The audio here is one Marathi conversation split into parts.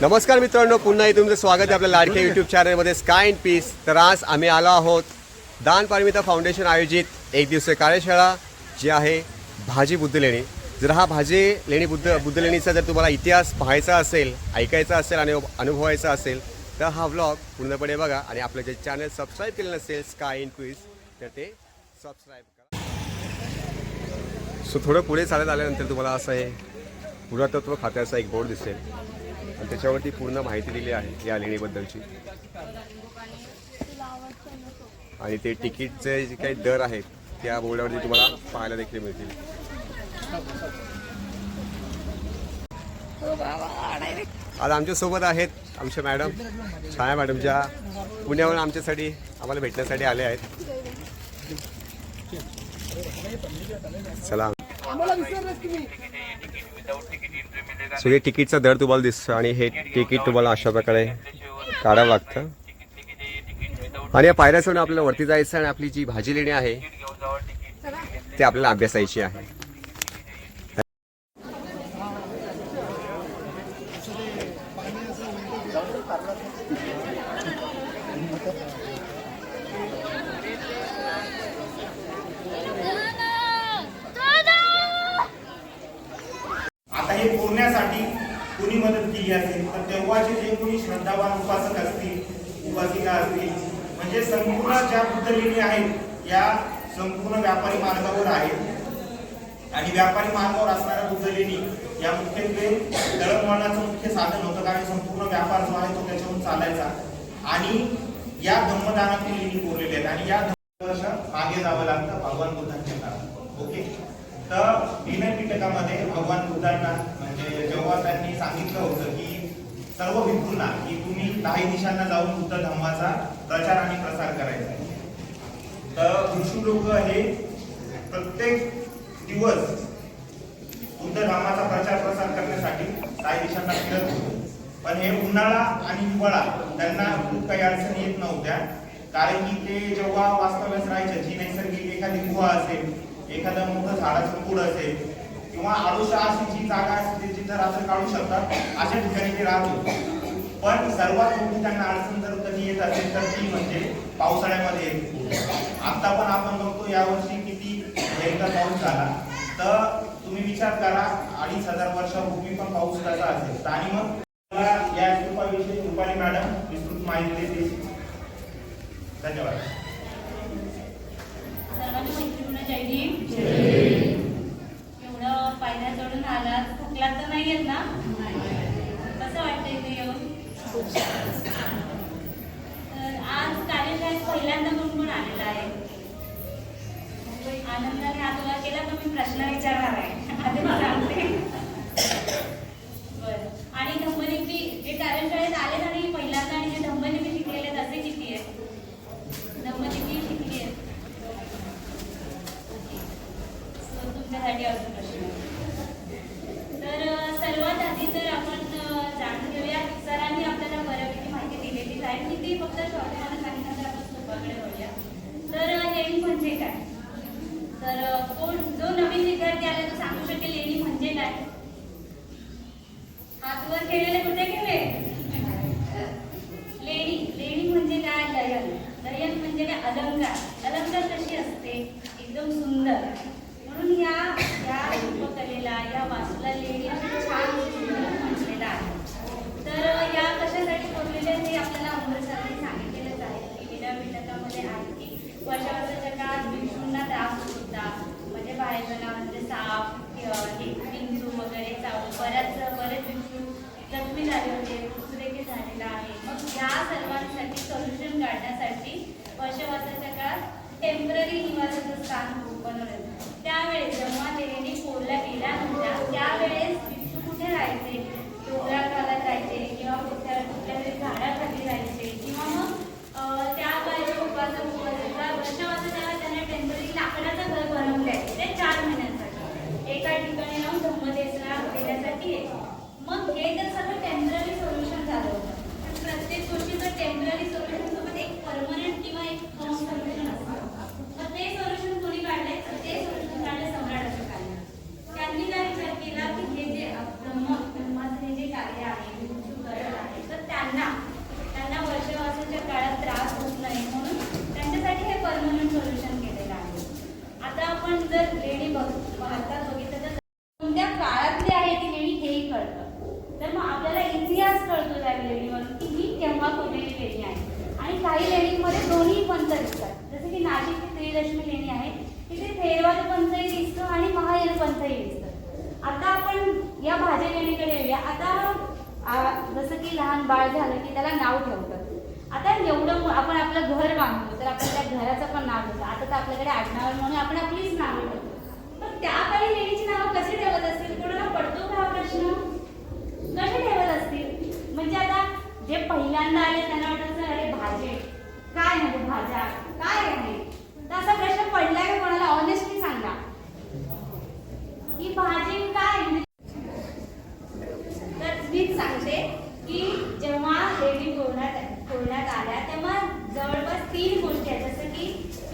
नमस्कार मित्रांनो पुन्हा इथे तुमचं स्वागत आहे आपल्या लाडक्या यूट्यूब चॅनलमध्ये स्काय अँड पीस तर आज आम्ही आलो आहोत. दान पारमिता फाउंडेशन आयोजित एक दिवसीय कार्यशाळा जी आहे भाजी बुद्ध लेणी जर हा भाजी लेणी बुद्ध बुद्ध लेणीचा जर तुम्हाला इतिहास पाहायचा असेल ऐकायचा असेल आणि अनुभवायचा असेल तर हा व्लॉग पूर्णपणे बघा आणि आपलं जे चॅनल सबस्क्राईब केलं नसेल स्काय इन क्विज तर ते सबस्क्राईब करा. सो थोडं पुढे चालत आल्यानंतर तुम्हाला असं आहे पुरातत्व खात्याचा एक बोर्ड दिसेल. आणि त्याच्यावरती पूर्ण माहिती दिली आहे या लेणीबद्दलची. आणि ते तिकीटचे जे काही दर आहेत त्या बोर्डावरती तुम्हाला पाहायला देखील मिळतील. आज आमच्यासोबत आहेत आमच्या मॅडम छाया मॅडम ज्या पुण्यावरून आमच्यासाठी आम्हाला भेटण्यासाठी आले आहेत. चला. सो हे तिकीटचा दर तुम्हाला दिसतो आणि हे तिकीट तुम्हाला अशा प्रकारे काढावं लागतं. आणि या पायऱ्या सोडून आपल्याला वरती जायचं आणि आपली जी भाजी लेणी आहे ते आपल्याला अभ्यासायची आहे आता हे पुरण्यासाठी कुणी मदत केली असेल तर तेव्हाचे जे कोणी श्रद्धावान उपासक असतील उपासिका असतील म्हणजे संपूर्ण ज्या बुद्धलेणी आहेत या संपूर्ण व्यापारी मार्गावर आहेत. आणि व्यापारी मार्गावर असणाऱ्या बुद्धलेणी या मुख्यत्वे दळणवळणाचं मुख्य साधन होतं कारण संपूर्ण व्यापार जो आहे तो त्याच्यावरून चालायचा. आणि या धम्मदानातील लेणी कोरलेल्या आहेत. आणि या वर्ष मागे जावं लागतं भगवान बुद्धांच्या काळात. ओके? तर विनय पिटकामध्ये भगवान बुद्धांना म्हणजे जेव्हा त्यांनी सांगितलं होतं की सर्व भिक्खूंना की तुम्ही काही दिशांना जाऊन बुद्ध धर्माचा प्रचार आणि प्रसार करायचा. तर भिक्षू लोक हे प्रत्येक दिवस बुद्ध धर्माचा प्रचार प्रसार करण्यासाठी काही दिशांना फिरत होते. पण हे उन्हाळा आणि हिवाळा त्यांना खूप काही अडचणी येत नव्हत्या. कारण की ते जेव्हा वास्तव्यास राहायचे जी नैसर्गिक एखादी गुहा असेल एखादं मोठं झाडाचं मूळ असेल किंवा आडोशा अशी जी जागा असते जिथं रात्र काढू शकतात अशा ठिकाणी ते राहत होते. पण सर्वात मोठी त्यांना अडचण जर कधी येत असेल तर ती म्हणजे पावसाळ्यामध्ये येते आता पण आपण बघतो यावर्षी किती भयंकर पाऊस झाला. तर तुम्ही विचार करा अडीच हजार वर्षापूर्वी पण पाऊस कसा असेल? तर आणि मग मला या स्तूपाविषयी रुपाली मॅडम विस्तृत माहिती देतील धन्यवाद. सर्वांनी जय भीम एवढं पायऱ्या चढून आलात थकला तर नाही येत ना कसं वाटतंय इथे येऊन तर आज कार्यशाळेत पहिल्यांदा गुणगुण आलेला आहे आनंदाने आतोला केला तर मी प्रश्न विचारणार आहे आधी मी सांगते बरं आणि धम्मलिपी जे कार्यशाळेत आले आणि पहिल्यांदा आणि जे धम्मलिपी शिकलेले आहेत असे किती आहेत धम्मलिपी शिकली आहेत So, तुमच्यासाठी अजून प्रश्न तर अ, सर्वात आधी तर आपण अ, जाणून घेऊया सरांनी आपल्याला बऱ्यापैकी माहिती दिलेलीच आहे की ती फक्त शॉर्टमध्ये सांगितल्यानंतर आपण सोपाकडे वळूया तर अ, लेणी म्हणजे काय तर अ, कोण जो नवीन विद्यार्थी आला तो सांगू शकेल लेणी म्हणजे काय हात वर केलेले कुठे केले लेणी लेणी म्हणजे काय लयन लयन म्हणजे काय अलंकार अलंकार कशी असते एकदम सुंदर म्हणून या या शिल्पकलेला या वास्तूला लेणी असं छान सुंदर म्हटलेलं आहे तर या कशासाठी कोरलेले हे आपल्याला अमृतसरने सांगितलेलंच आहे की विना विटकामध्ये आहे की वर्षावर्षाच्या काळात भिक्षूंना त्रास होत होता म्हणजे बाहेर जनावरांचे साप किंवा हे विंचू वगैरे चावून बऱ्याच बरेच भिक्षू जखमी झाले होते मृत्यू देखील झालेला या सर्वांसाठी सोल्युशन काढण्यासाठी वर्षवासाच्या काळात टेंपररी निवासाचं स्थान बनवलं त्यावेळेस जेव्हा देवीने कोरल्या गेल्या नव्हत्या. त्यावेळेस विष्णू कुठे राहायचे? डोंगराखाला जायचे किंवा कुठल्या कुठल्या तरी झाडाखाली राहायचे किंवा मग त्या काळचे उपास उपासिका वर्षवासाच्या काळात त्यांना टेंपररी लाकडाचं घर बनवलं. द्यायचे ते चार महिन्यांसाठी. एका ठिकाणी राहून धम्मदेशला देण्यासाठी मग हे तर सगळं टेंपररी सोल्युशन झालं होतं प्रत्येक गोष्टीचं टेंपररी सोल्युशन सोबत एक परमनंट किंवा एक सोल्युशन असतं. मग ते सोल्युशन कोणी काढले तर ते सोल्युशन काढले सम्राट अशोकाने त्यांनी काय विचार केला की हे जे ब्रह्म ब्रह्माचं हे जे कार्य आहे लेणी म्हणून की ही तेव्हा कोरलेली लेणी आहे आणि काही लेणीमध्ये दोन्ही पंथ दिसतात जसं की नाशिकची त्रिदशमी लेणी आहे तिथे थेरवाद पंथही दिसतो आणि महायर पंथही दिसतं आता आपण या भाज्या लेणीकडे येऊया आता आ, जसं की लहान बाळ झालं की त्याला नाव ठेवतात आता एवढं मो- आपण आपलं घर बांधतो तर आपण त्या घराचं पण नाव ठेवतो आता तर आपल्याकडे आडनावर म्हणून आपण आपलीच नावं ठेवतो पण त्या काळी लेणीची नावं कशी ठेवत असतील कोणाला पडतो का हा प्रश्न कसे ठेवत असतील म्हणजे आता जे पहिल्यांदा आले त्यांना वाटत अरे भाजी काय म्हणजे भाज्या काय आहे? असा प्रश्न पडलाय का कोणाला ऑनेस्टली सांगा ही भाजी काय म्हणजे तर मीच सांगते की जेव्हा लेडी कोरण्यात कोरण्यात आल्या तेव्हा जवळपास तीन गोष्टी आहेत जसं की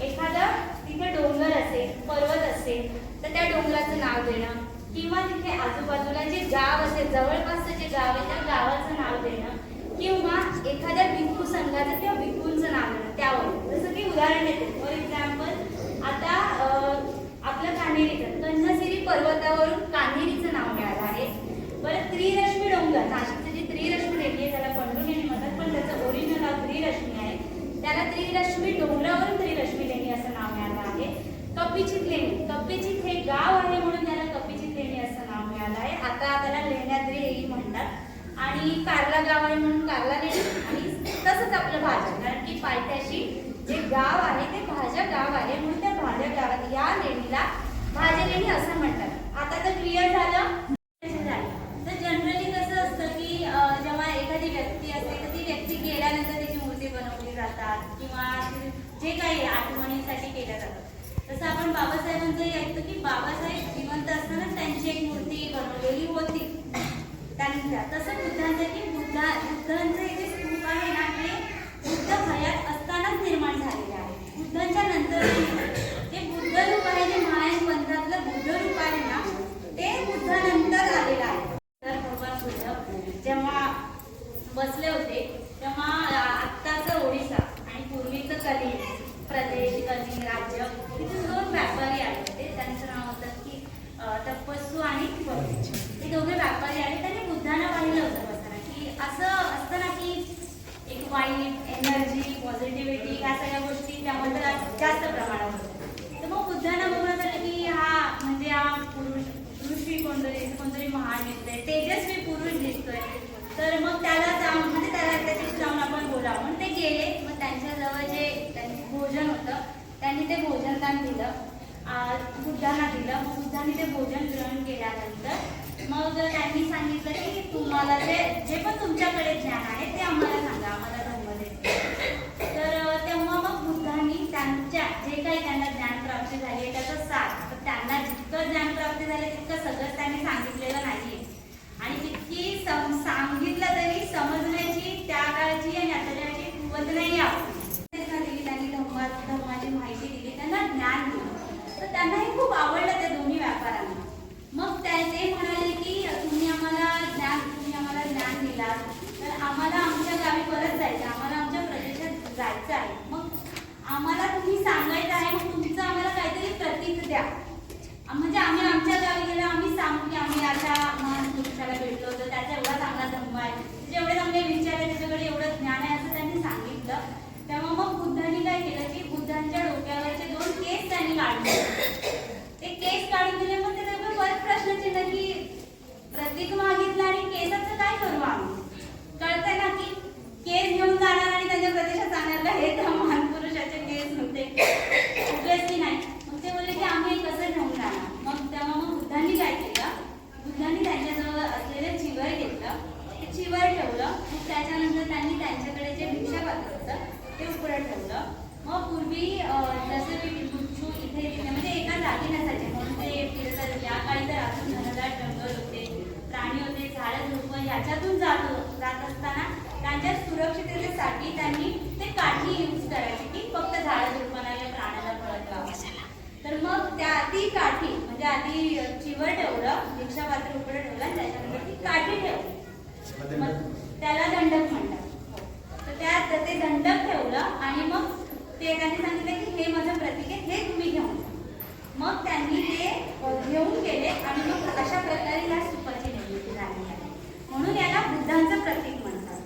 एखादं तिथे डोंगर असेल पर्वत असेल तर त्या डोंगराचं नाव देणं किंवा तिथे आजूबाजूला जे गाव असेल जवळपासचं जे गाव आहे त्या गावाचं नाव देणं किंवा एखाद्या भिक्खू संघाचं किंवा भिक्खूंचं नाव देणं त्यावर जसं की उदाहरण देते. फॉर एक्झाम्पल आता आपलं कान्हेरीचं कन्हसिरी पर्वतावरून कान्हेरीचं नाव मिळालं आहे. बरं त्रिरश्मी डोंगर नाशिकचं जे त्रिरश्मी लेणी आहे त्याला पंडुलेणी म्हणतात पण त्याचं ओरिजिनल नाव त्रिरश्मी आहे. त्याला त्रिरश्मी डोंगरावरून त्रिरश्मी लेणी असं नाव मिळालं आहे. कपिचित लेणी कपिचित हे गाव आहे म्हणून त्याला कपिचित लेणी असं नाव मिळालं आहे. आता त्याला लेण्याद्री लेणी म्हणतात. आणि कार्ला गाव आहे म्हणून कार्ला लेणी. आणि तसंच आपलं भाज्या कारण की पायथ्याशी जे गाव आहे ते भाज्या गाव आहे म्हणून त्या भाज्या गावात या लेणीला भाज्या लेणी असं म्हणतात. आता तर क्लिअर झालं. तर जनरली कसं असतं की जेव्हा एखादी व्यक्ती असते तर ती व्यक्ती गेल्यानंतर त्याची मूर्ती बनवली जातात किंवा जे काही आठवणीसाठी केल्या जातात. तसं आपण बाबासाहेबांचंही ऐकतो की बाबासाहेब जिवंत असताना त्यांची एक मूर्ती बनवलेली होती. त्यांच्या. तसं बुद्धांचं की बुद्धा बुद्धांचं जे स्तूप आहे ना ते बुद्ध हयात असतानाच निर्माण झालेले आहे. बुद्धांच्या नंतर जे बुद्ध रूप आहे जे महायान पंथातलं बुद्ध रूप आहे ना ते बुद्धानंतर आलेलं आहे. तर भगवान बुद्ध जेव्हा बसले होते तेव्हा आत्ताचं ओडिसा आणि पूर्वीचं कलिंग प्रदेश कलिंग राज्य तिथून दोन व्यापारी आले होते. त्यांचं नाव होतं की तपस्सू आणि बलूच. हे दोघे व्यापारी आले त्यांनी बुद्धांना पाहिलं होतं बसताना की असं असतं ना की एक वाईट एनर्जी पॉझिटिव्हिटी ह्या सगळ्या गोष्टी त्यामध्ये जास्त प्रमाणात होत्या तर मग बुद्धांना बघून झालं की हा म्हणजे हा पुरुष ऋषी कोणतरी कोणतरी महान दिसतोय तेजस्वी पुरुष दिसतोय तर मग त्याला जाऊन म्हणजे त्याला त्याच्याशी जाऊन आपण बोलावं म्हणून ते गेले मग त्यांच्याजवळ जे त्यांचं भोजन होतं त्यांनी ते भोजनदान दिलं आ, बुद्धांना दिलं त्यांचे भोजन ग्रहण केल्यानंतर मग त्यांनी सांगितलं की तुम्हाला जे जे पण तुमच्याकडे ज्ञान आहे ते आम्हाला सांगा आम्हाला धर्म दे तर तेव्हा मग बुद्धांनी त्यांच्या जे काही त्यांना ज्ञान प्राप्ती झाली आहे त्याचं सार त्यांना जितकं ज्ञान प्राप्ती झालं तितकं सगळं त्यांनी सांगितलेलं नाहीये. आणि जितकी सम- सांगितलं तरी समजण्याची त्या काळची आणि आताच्या काळची कुवत नाही आपण दिली त्यांनी धर्मा धर्माची माहिती दिली त्यांना ज्ञान दिलं तर त्यांना हे खूप आवडलं त्या दोन्ही व्यापाऱ्यांना मग त्या ते म्हणाले की तुम्ही आम्हाला ज्ञान तुम्ही आम्हाला ज्ञान दिलात तर आम्हाला आमच्या गावी परत जायचं आम्हाला आमच्या प्रदेशात जायचं आहे मग आम्हाला तुम्ही सांगायचं आहे मग तुमचं आम्हाला काहीतरी प्रतीक द्या म्हणजे आम्ही आमच्या गावी गेलो आम्ही सांगू की आम्ही अशा महान पुरुषाला भेटलो होतो त्याचा एवढा चांगला धर्म आहे त्याचे एवढे चांगले विचार आहे त्याच्याकडे एवढं ज्ञान आहे असं त्यांनी सांगितलं तेव्हा मग बुद्धांनी काय केलं की बुद्धांच्या डोक्यावरचे दोन केस त्यांनी काढले ते केस काढून दिले मग ते त्याच्यावर परत प्रश्नचिन्ह की प्रतीक मागितलं आणि केसाचं काय करू आम्ही कळतंय ना की केस घेऊन जाणार आणि त्यांच्या प्रदेशात जाणार का हे त्या महान पुरुषाचे केस नव्हते ऑब्विसली नाही मग ते बोलले की आम्ही हे कसं घेऊन जाणार मग तेव्हा मग बुद्धांनी काय केलं बुद्धांनी त्यांच्याजवळ असलेलं चिवर घेतलं ते चिवर ठेवलं मग त्याच्यानंतर त्यांनी त्यांच्याकडे जे भिक्षापात्र होतं ते उघडं ठेवलं मग पूर्वी अं, जसं की बुच्छू इथे तिथे म्हणजे एका जागी नसायचे म्हणून ते फिरत या काळी तर अजून घनदाट जंगल होते प्राणी होते झाडं झुडपं याच्यातून जात हो- जात असताना त्यांच्या सुरक्षिततेसाठी त्यांनी ते काठी यूज करायची की फक्त झाडं झुडपांना या प्राण्याला कळत राहावं तर मग त्या ती काठी म्हणजे आधी चिवर ठेवलं भिक्षापात्र उघडं ठेवलं आणि त्याच्यानंतर ती काठी ठेवली मग त्याला दंडक म्हणतात हो. तर त्यात ते दंडक ठेवलं आणि मग ते त्यांनी सांगितलं की हे माझं प्रतीक आहे हे तुम्ही घेऊन जा. मग त्यांनी ते अ, घेऊन गेले आणि मग अशा प्रकारे या स्तूपाची निर्मिती झाली आहे म्हणून याला बुद्धांचं प्रतीक म्हणतात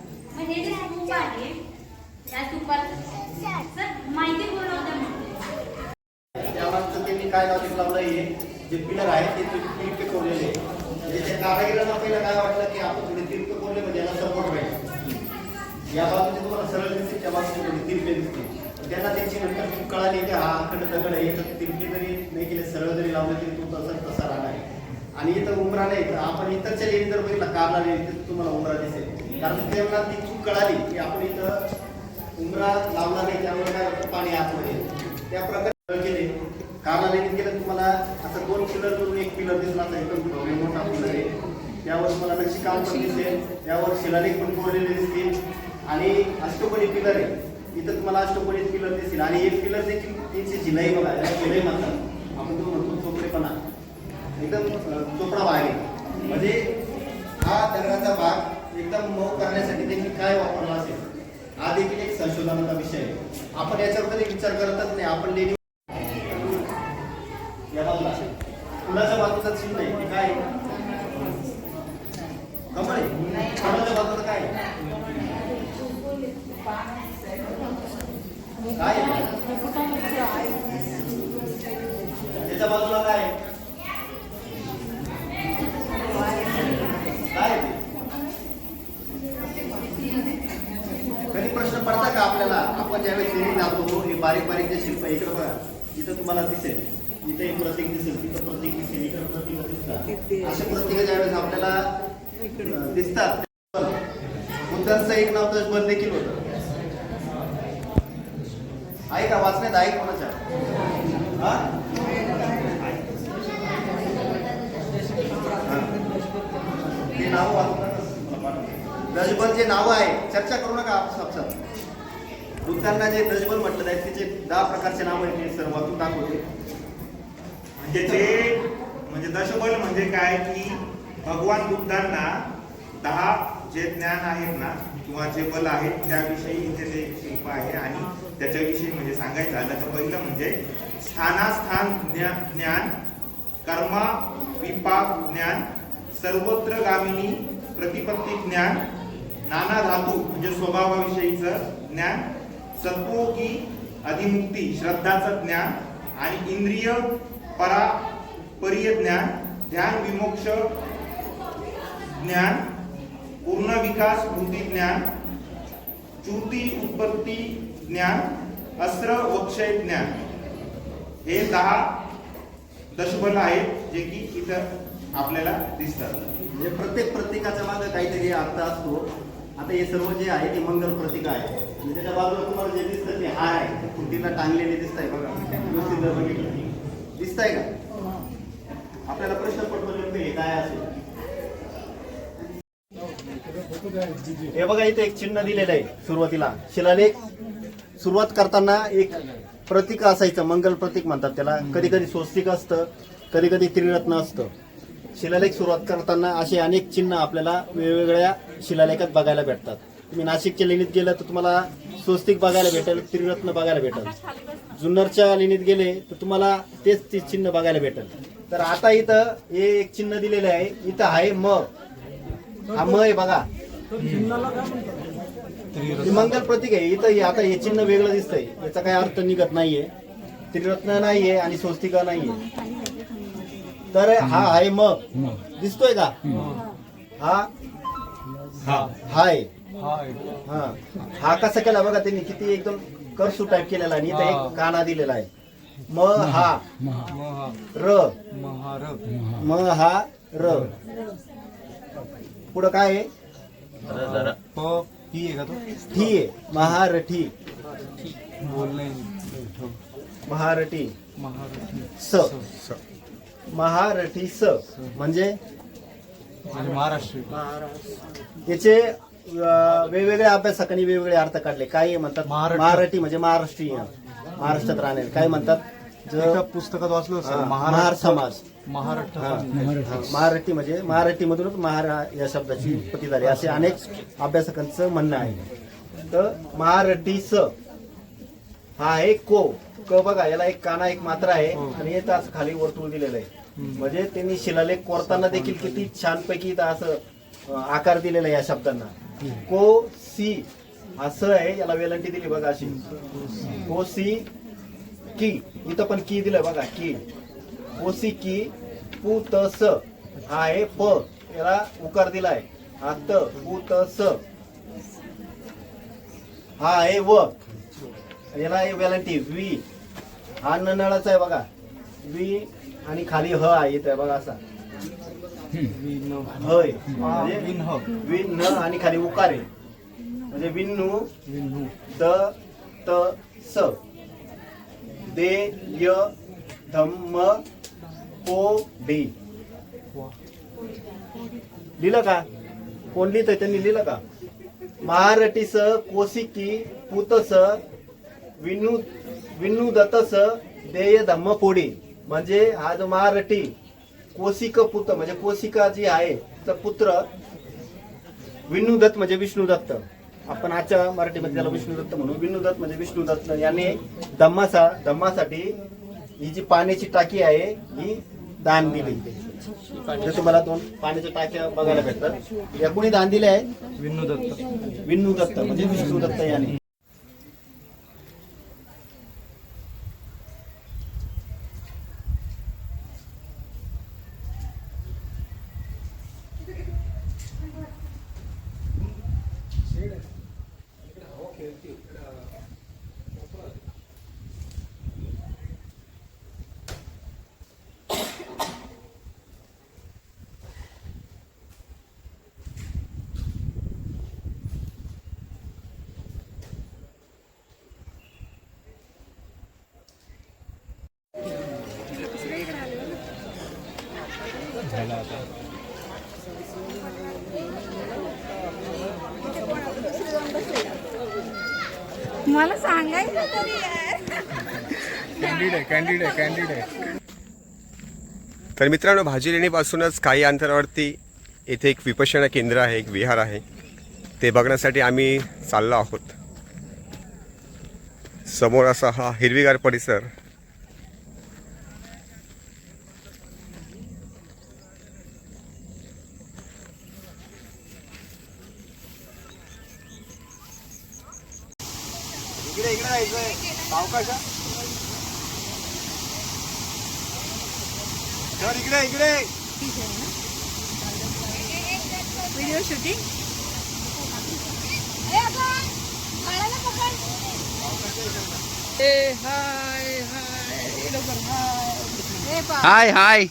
त्यांनी काय नाव लावलं आहे जे पिलर आहे ते तिरके कोरलेले आहे. म्हणजे त्या कारागिरांना पहिला काय वाटलं की आपण थोडे तिरके बोलले म्हणजे याला सपोर्ट राहील या बाबतीत तुम्हाला सरळ दिसते त्या बाबतीत थोडी तिरके त्यांना त्यांची नंतर चूक कळाली की हा अखंड दगड आहे तर तिरके जरी नाही केले सरळ जरी लावलं तरी तो तसा तसा राहणार आहे. आणि इथं उमरा नाही तर आपण इतरच्या लेणी जर बघितला कारला लेणी तर तुम्हाला उमरा दिसेल. कारण त्यांना ती चूक कळाली की आपण इथं उमरा लावला नाही त्यामुळे काय होतं? पाणी आतमध्ये. त्या प्रकारे केले. कारला लेणी केलं तुम्हाला असं दोन पिलर करून एक पिलर दिसला तर एकदम भव्य मोठा पिलर आहे. त्यावर तुम्हाला नक्षी काम पण दिसेल. त्यावर शिलालेख पण कोरलेले दिसतील. आणि अष्टपणी पिलर आहे. इथं तुम्हाला अष्टपणी पिलर दिसतील. आणि एक पिलर देखील त्यांची जिलाई बघा याला म्हणतात. आपण तो म्हणतो चोपडेपणा. एकदम चोपडा भाग आहे. म्हणजे हा दगडाचा भाग एकदम मऊ करण्यासाठी त्यांनी काय वापरला असेल हा देखील एक संशोधनाचा विषय आहे. आपण याच्यावर कधी विचार करतच नाही. आपण लेणी या बाजूला फुलाच्या बाजूचा चिन्ह आहे ते काय? कमळ आहे. फुलाच्या बाजूला काय? काय? त्याच्या बाजूला काय? काय? कधी प्रश्न पडता का आपल्याला? आपण ज्यावेळेस लेणी लावतो हे बारीक बारीक जे शिल्प इकडे बघा. इथं तुम्हाला दिसेल. इथे एक प्रतीक दिसेल तिथं प्रतीक दिसेल इकडे प्रतीक दिसतात. असे प्रतीक ज्यावेळेस आपल्याला दिसतात बुद्धांचं एक नाव तजबल देखील होतं. आहे का? वाचण्यात आहे कोणाच्या. ते नाव दशबल जे नाव आहे चर्चा करू नका आपसात बुद्धांना जे दशबल म्हटलं जाईल त्याचे दहा प्रकारचे नाव आहेत ते सर्व वाचून दाखवते. म्हणजे ते म्हणजे दशबल म्हणजे काय की भगवान बुद्धांना दहा जे ज्ञान आहेत ना किंवा जे बल आहेत त्याविषयी इथे ते शिल्प आहे आणि त्याच्याविषयी म्हणजे सांगायचं झालं तर पहिलं म्हणजे स्थानास्थान ज्ञान कर्मा विपाक ज्ञान सर्वत्र गामिनी प्रतिपत्ती ज्ञान नाना धातू म्हणजे स्वभावाविषयीचं ज्ञान सत्वोगी अधिमुक्ती श्रद्धाचं ज्ञान आणि इंद्रिय परा परिय ज्ञान ध्यान विमोक्ष ज्ञान पूर्ण विकास बुद्धी ज्ञान चुती उत्पत्ती ज्ञान अस्त्र वक्षय ज्ञान. हे दहा दशबल आहेत जे की इथं आपल्याला दिसतात. म्हणजे प्रत्येक प्रतीकाच्या मागे काहीतरी अर्थ असतो. आता हे सर्व जे आहे ते मंगल प्रतीक आहे. म्हणजे त्याच्या बाजूला तुम्हाला जे दिसतं ते हार आहे. ते टांगलेले दिसत आहे बघा. व्यवस्थित बघितलं. दिसत आहे का? आपल्याला प्रश्न पडतो नेमकं हे काय असेल हे बघा इथे एक चिन्ह दिलेलं आहे सुरुवातीला. शिलालेख सुरुवात करताना एक प्रतीक असायचं मंगल प्रतीक म्हणतात त्याला. कधी कधी स्वस्तिक असतं कधी कधी त्रिरत्न असतं. शिलालेख सुरुवात करताना असे अनेक चिन्ह आपल्याला वेगवेगळ्या शिलालेखात बघायला भेटतात. तुम्ही नाशिकच्या लेणीत गेलं तर तुम्हाला स्वस्तिक बघायला भेटेल त्रिरत्न बघायला भेटेल. जुन्नरच्या लेणीत गेले तर तुम्हाला तेच ते चिन्ह बघायला भेटेल. तर आता इथं हे एक चिन्ह दिलेलं आहे इथं आहे म. हा म आहे बघा. हे मंगल प्रतीक आहे इथं हे आता हे चिन्ह वेगळं दिसतंय. याचा काही अर्थ निघत नाहीये. त्रिरत्न नाहीये आणि स्वस्तिका नाहीये. तर हा आहे म. दिसतोय का? हा? हाय हा हा. कसा केला बघा त्यांनी किती एकदम कर्सू टाईप केलेला आहे आणि इथं एक काना दिलेला आहे. म हा. र. म हा र. पुढं काय आहे? ही आहे का तो? ठी आहे. महारठी. बोल नाही महारठी. स. महारठी स. म्हणजे? म्हणजे महाराष्ट्र. याचे वेगवेगळ्या अभ्यासकांनी वेगवेगळे अर्थ काढले. काही म्हणतात. महारठी म्हणजे महाराष्ट्रीयन महाराष्ट्रात राहणारे. काय म्हणतात एका पुस्तकात वाचलं हा, सर महार समाज. महाराष्ट्र हा. हा, महारठी म्हणजे महारा या शब्दाची उत्पत्ती झाली. असे अनेक अभ्यासकांचं म्हणणं आहे. तर महारठी स हा आहे को. क बघा याला एक काना एक मात्रा आहे आणि येतं असं खाली वर्तुळ दिलेलं आहे. म्हणजे त्यांनी शिलालेख कोरताना देखील किती छानपैकी इथं असं अं, आकार दिलेला आहे या शब्दांना. को सी असं आहे याला वेलंटी दिली बघा अशी. को सी की. इथं पण की दिलं बघा की. कोसिकी पु त स हा आहे प याला उकार दिलाय. हा त पु त स हा आहे व. याला आहे वेलांटी वी हा नळाचा आहे बघा. वी आणि खाली ह आहे येत आहे बघा असा. हय म्हणजे विन आणि खाली उकार. आहे म्हणजे विन्नू विन्हू द त स. दे य धम्म पो डी. लिहिलं का? कोण लिहितंय त्यांनी लिहिलं का? महारटीस कोसिकी पुतस विनू विनू दत्तस देय धम्म पोडी म्हणजे हा जो महारटी कोसिक पुत म्हणजे कोसिका जी आहे तर पुत्र विष्णू दत्त म्हणजे विष्णू दत्त. आपण आजच्या मराठीमध्ये त्याला विष्णू दत्त म्हणू. विष्णू दत्त म्हणजे विष्णू दत्त. याने धम्मासा धम्मासाठी ही जी पाण्याची टाकी आहे ही दान दिली. जे तुम्हाला दोन पाण्याच्या टाक्या बघायला भेटतात. या कोणी दान दिले आहे विन्नू दत्त विष्णू दत्त म्हणजे दत्त याने मला सांगायचं तरी आहे. कॅन्डिड आहे कॅन्डिड आहे कॅन्डिड आहे. तर मित्रांनो भाजी लेणीपासूनच काही अंतरावरती येथे एक विपश्यना केंद्र आहे एक विहार आहे. ते बघण्यासाठी आम्ही चाललो आहोत. समोर असा हा हिरवीगार परिसर इकडे इकडे यायचंय सावकाश इकडे. Video shooting hi hi.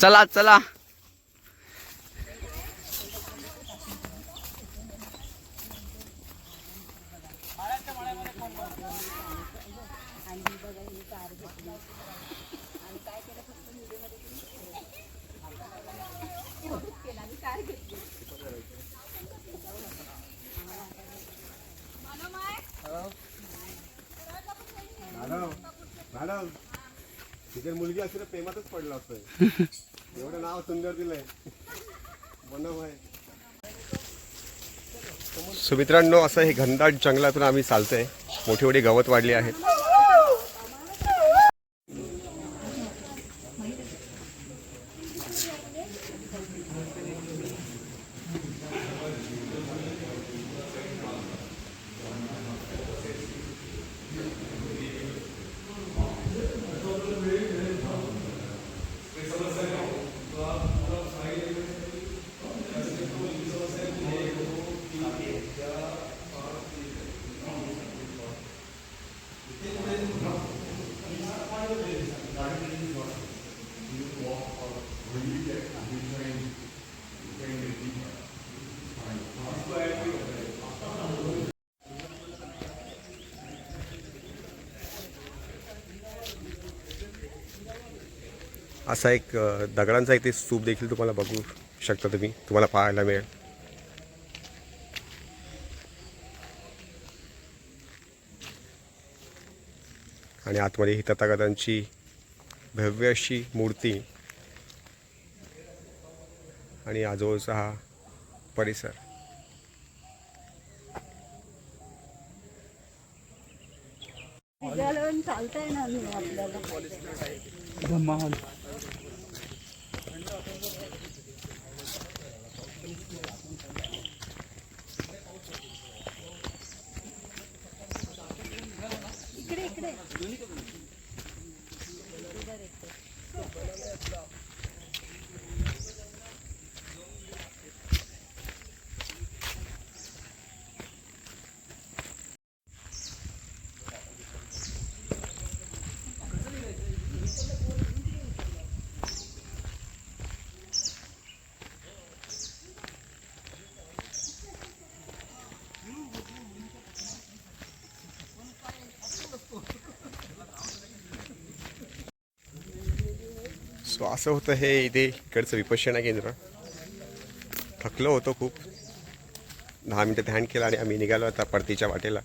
चला चला मॅडम मॅडम तिथे मुलगी असते तर प्रेमातच पडलं असतं एवढं नाव सुंदर दिलंय. बनव आहे सो मित्रांनो असं हे घनदाट जंगलातून आम्ही चालतोय. मोठी मोठी गवत वाढली आहेत. असा एक दगडांचा इथे स्तूप देखील तुम्हाला बघू शकता तुम्ही. तुम्हाला पाहायला मिळेल. आणि आतमध्ये ही तथागतांची भव्य अशी मूर्ती आणि आजूबाजूचा हा परिसर. चालता येणार नाही आपल्याला? सो असं होतं हे इथे इकडचं विपश्यना केंद्र. थकलो होतो खूप. दहा मिनटं ध्यान केलं आणि आम्ही निघालो आता परतीच्या वाटेला.